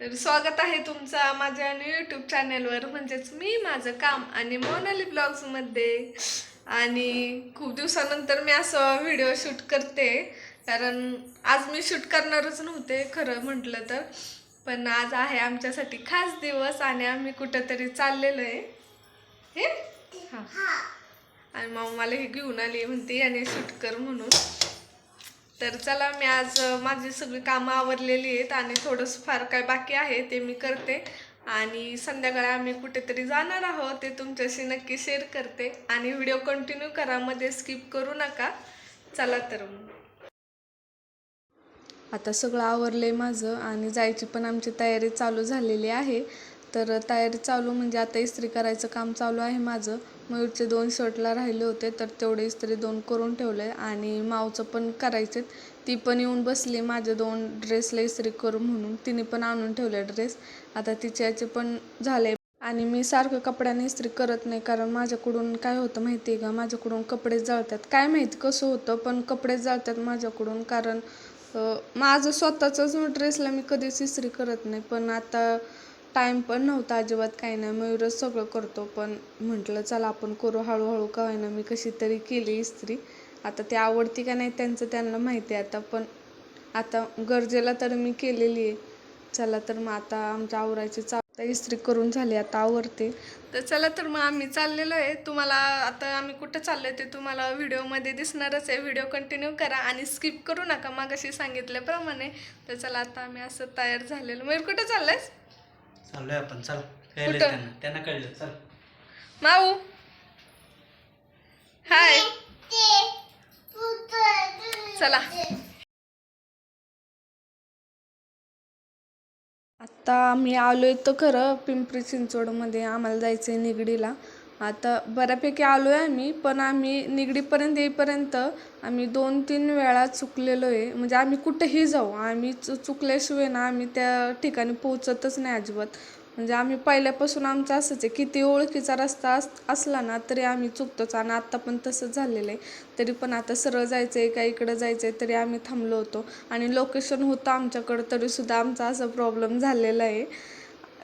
तर स्वागत आहे तुमचं माझ्या यूट्यूब चॅनेलवर म्हणजेच मी माझं काम आणि मोनाली ब्लॉग्समध्ये आणि खूप दिवसानंतर मी असं व्हिडिओ शूट करते. कारण आज मी शूट करणारच नव्हते खरं म्हटलं तर. पण आज आहे आमच्यासाठी खास दिवस आणि आम्ही कुठंतरी चाललेलो आहे. हे? हां. आणि मग मला हे घेऊन आली म्हणते आणि शूट कर म्हणून. तर चला मी आज माझी सगळी कामं आवरलेली आहेत आणि थोडंसं फार काय बाकी आहे ते मी करते. आणि संध्याकाळी आम्ही कुठेतरी जाणार आहोत ते तुमच्याशी नक्की शेअर करते. आणि व्हिडिओ कंटिन्यू करा मध्ये स्किप करू नका. चला तर मग. आता सगळं आवरलं आहे माझं आणि जायची पण आमची तयारी चालू झालेली आहे. तर तयारी चालू म्हणजे आता इस्त्री करायचं काम चालू आहे माझं. मयूरचे दोन शर्टला राहिले होते तर तेवढे इस्त्री दोन करून ठेवले आणि मावचं पण करायचे ती पण येऊन बसली माझ्या दोन ड्रेसला इस्त्री करू म्हणून. तिने पण आणून ठेवले ड्रेस. आता तिच्याचे पण झाले. आणि मी सारखं कपड्याने इस्त्री करत नाही कारण माझ्याकडून काय होतं माहिती आहे का? माझ्याकडून कपडे जळतात. काय माहिती कसं होतं पण कपडे जळतात माझ्याकडून. कारण माझं स्वतःचाच ड्रेसला मी कधीच इस्त्री करत नाही. पण आता टाईम पण नव्हता अजिबात काही नाही. मयूरच सगळं करतो. पण म्हटलं चला आपण करू. हळूहळू का होईना मी कशी तरी केली इस्त्री. आता ते आवडती का नाही त्यांचं त्यांना माहिती आहे. आता पण आता गरजेला तर मी केलेली आहे. चला तर मग आता आमच्या आवरायची चालता इस्त्री करून झाली. आता आवरते. तर चला तर मग आम्ही चाललेलो आहे. तुम्हाला आता आम्ही कुठं चाललोय ते तुम्हाला व्हिडिओमध्ये दिसणारच आहे. व्हिडिओ कंटिन्यू करा आणि स्किप करू नका. मागाशी सांगितल्याप्रमाणे. तर चला आता आम्ही असं तयार झालेलो. मयूर कुठं चाललं आहेस चाललोय आपण चल. कळलं कुठं? त्यांना. त्यांना कळलं. चल. माऊ. हाय. चला. आता आम्ही आलोय तर खरं पिंपरी चिंचवडमध्ये. आम्हाला जायचं आहे निगडीला. आता बऱ्यापैकी आलो आहे आम्ही पण आम्ही निगडीपर्यंत येईपर्यंत आम्ही दोन तीन वेळा चुकलेलो आहे म्हणजे आम्ही कुठेही जाऊ आम्ही चु चुकल्याशिवाय ना आम्ही त्या ठिकाणी पोहोचतच नाही अजिबात. म्हणजे आम्ही पहिल्यापासून आमचं असंच आहे किती ओळखीचा रस्ता अस असला ना तरी आम्ही चुकतोच आणि आत्ता पण तसंच झालेलं आहे. तरी पण आता सरळ जायचं आहे का इकडं जायचं आहे तरी आम्ही थांबलो होतो. आणि लोकेशन होतं आमच्याकडं तरीसुद्धा आमचा असा प्रॉब्लेम झालेला आहे.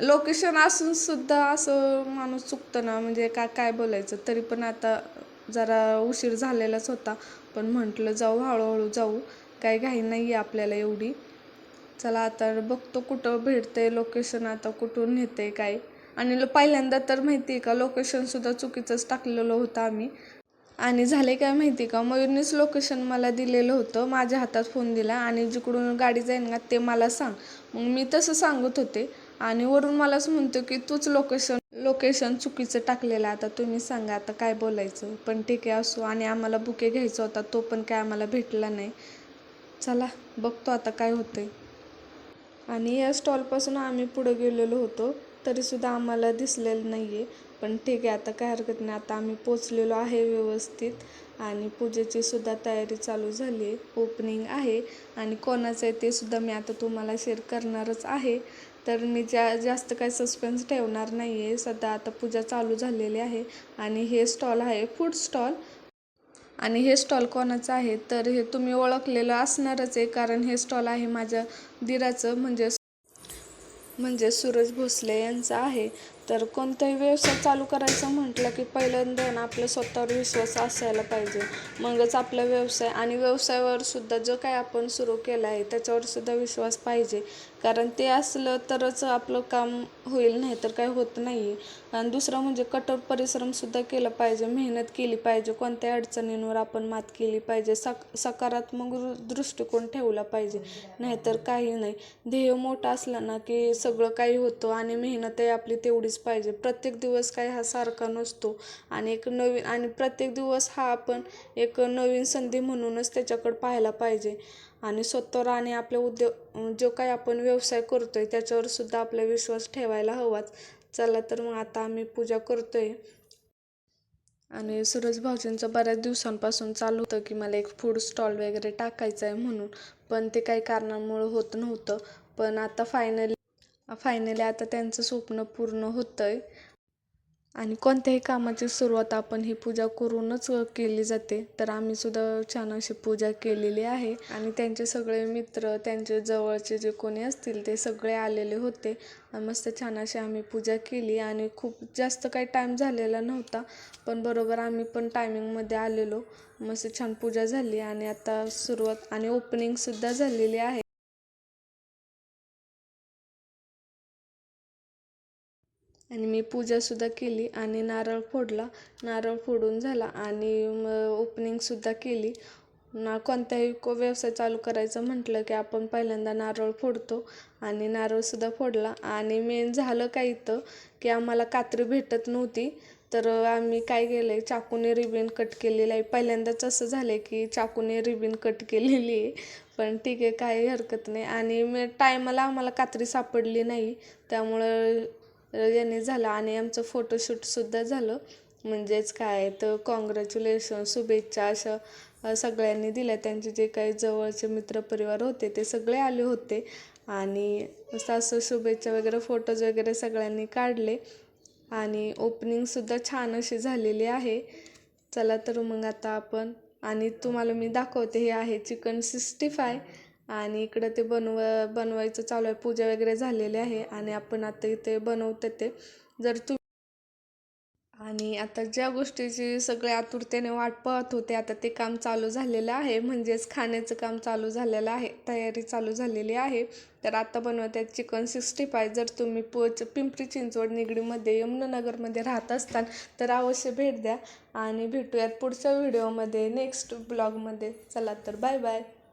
लोकेशन असून सुद्धा असं माणूस चुकतं ना म्हणजे का काय बोलायचं? तरी पण आता जरा उशीर झालेलाच होता. पण म्हटलं जाऊ हळूहळू जाऊ. काही घाई नाही आहे आपल्याला एवढी. चला आता बघतो कुठं भेटतंय लोकेशन आता कुठून नेते काय. आणि पहिल्यांदा तर माहिती आहे का लोकेशनसुद्धा चुकीचंच टाकलेलं होतं आम्ही. आणि झाले काय माहिती का मयूरनेच लोकेशन मला दिलेलं होतं. माझ्या हातात फोन दिला आणि जिकडून गाडी जाईल ना ते मला सांग. मग मी तसं सांगत होते. आणि वरून मलाच म्हणतो की तूच लोकेशन लोकेशन चुकीचं टाकलेलं आहे. आता तुम्ही सांगा आता काय बोलायचं? पण ठीक आहे असो. आणि आम्हाला बुके घ्यायचा होता तो पण काय आम्हाला भेटला नाही. चला बघतो आता काय होतंय. आणि या स्टॉलपासून आम्ही पुढे गेलेलो होतो तरीसुद्धा आम्हाला दिसलेलं नाही आहे पण ठीक आहे आता काय हरकत नाही. आता आम्ही पोचलेलो आहे व्यवस्थित. आणि पूजेची सुद्धा तयारी चालू झाली आहे. ओपनिंग आहे. आणि कोणाचं आहे ते सुद्धा मी आता तुम्हाला शेअर करणारच आहे. तर मी ज्या जास्त काय सस्पेन्स ठेवणार नाही आहे सध्या आता पूजा चालू झालेली आहे आणि हे स्टॉल आहे फूड स्टॉल आणि हे स्टॉल कोणाचं आहे? तर हे तुम्ही ओळखलेलं असणारच आहे कारण हे स्टॉल आहे माझ्या दिराचं म्हणजे म्हणजे सूरज भोसले यांचं आहे. तर कोणताही व्यवसाय चालू करायचा म्हटलं की पहिल्यांदा ना आपल्या स्वतःवर विश्वास असायला पाहिजे. मगच आपला व्यवसाय आणि व्यवसायावर सुद्धा जो काय आपण सुरू केला आहे त्याच्यावर सुद्धा विश्वास पाहिजे. कारण ते असलं तरच आपलं काम होईल नाही तर काय होत नाही. आणि दुसरं म्हणजे कठोर परिश्रमसुद्धा केला पाहिजे मेहनत केली पाहिजे कोणत्या अडचणींवर आपण मात केली पाहिजे सक सकारात्मक दृष्टिकोन ठेवला पाहिजे. नाहीतर काही नाही. ध्येय मोठं असलं ना की सगळं काही होतं आणि मेहनतही आपली तेवढीच पाहिजे. प्रत्येक दिवस काही हा सारखा नसतो. आणि एक नवीन आणि प्रत्येक दिवस हा आपण एक नवीन संधी म्हणूनच त्याच्याकडे पाहायला पाहिजे. आणि स्वतःवर आणि आपल्या उद्योग जो काही आपण व्यवसाय करतोय त्याच्यावर सुद्धा आपला विश्वास ठेवायला हवाच. चला तर मग आता आम्ही पूजा करतोय. आणि सूरज भाऊजींचं बऱ्याच दिवसांपासून चालू होतं की मला एक फूड स्टॉल वगैरे टाकायचं आहे म्हणून. पण ते काही कारणांमुळे होत नव्हतं. पण आता फायनली फायनली आता त्यांचं स्वप्न पूर्ण होतं आहे आणि कोणत्याही कामाची सुरुवात आपण ही पूजा करूनच केली जाते. तर आम्ही सुद्धा छान अशी पूजा केलेली आहे. आणि त्यांचे सगळे मित्र त्यांचे जवळचे जे कोणी असतील ते सगळे आलेले होते. मस्त छान अशी आम्ही पूजा केली. आणि खूप जास्त काही टाईम झालेला नव्हता. पण बरोबर आम्ही पण टायमिंगमध्ये आलेलो. मस्त छान पूजा झाली. आणि आता सुरुवात आणि ओपनिंगसुद्धा झालेली आहे. आणि मी पूजासुद्धा केली आणि नारळ फोडला. नारळ फोडून झाला आणि मग ओपनिंगसुद्धा केली. ना कोणत्याही को व्यवसाय चालू करायचं म्हटलं की आपण पहिल्यांदा नारळ फोडतो आणि नारळसुद्धा फोडला. आणि मेन झालं काय इथं की आम्हाला कात्री भेटत नव्हती. तर आम्ही काय केलं आहे चाकूने रिबीन कट केलेलं आहे. पहिल्यांदाच असं झालं आहे की चाकूने रिबीन कट केलेली आहे. पण ठीक आहे काही हरकत नाही. आणि टायमाला आम्हाला कात्री सापडली नाही. त्यामुळं याने झालं आणि आमचं फोटोशूटसुद्धा झालं. म्हणजेच काय तर कॉंग्रॅच्युलेशन शुभेच्छा असं सगळ्यांनी दिल्या. त्यांचे जे काही जवळचे मित्रपरिवार होते ते सगळे आले होते. आणि सासू शुभेच्छा वगैरे फोटोज वगैरे सगळ्यांनी काढले. आणि ओपनिंगसुद्धा छान अशी झालेली आहे. चला तर मग आता आपण आणि तुम्हाला मी दाखवते हे आहे चिकन सिक्स्टी फाय. आणि इकडं ते बनव बनवायचं चालू आहे. पूजा वगैरे झालेली आहे आणि आपण आता इथे बनवते ते. जर तू आणि आता ज्या गोष्टीची सगळे आतुरतेने वाट पाहत होते आता ते काम चालू झालेलं आहे. म्हणजेच खाण्याचं काम चालू झालेलं आहे. तयारी चालू झालेली आहे. तर आता बनवत आहेत चिकन सिक्स्टी फाय. जर तुम्ही पोच पिंपरी चिंचवड निगडीमध्ये यमुनानगरमध्ये राहत असताल तर अवश्य भेट द्या. आणि भेटूयात पुढच्या व्हिडिओमध्ये नेक्स्ट ब्लॉगमध्ये. चला तर बाय बाय.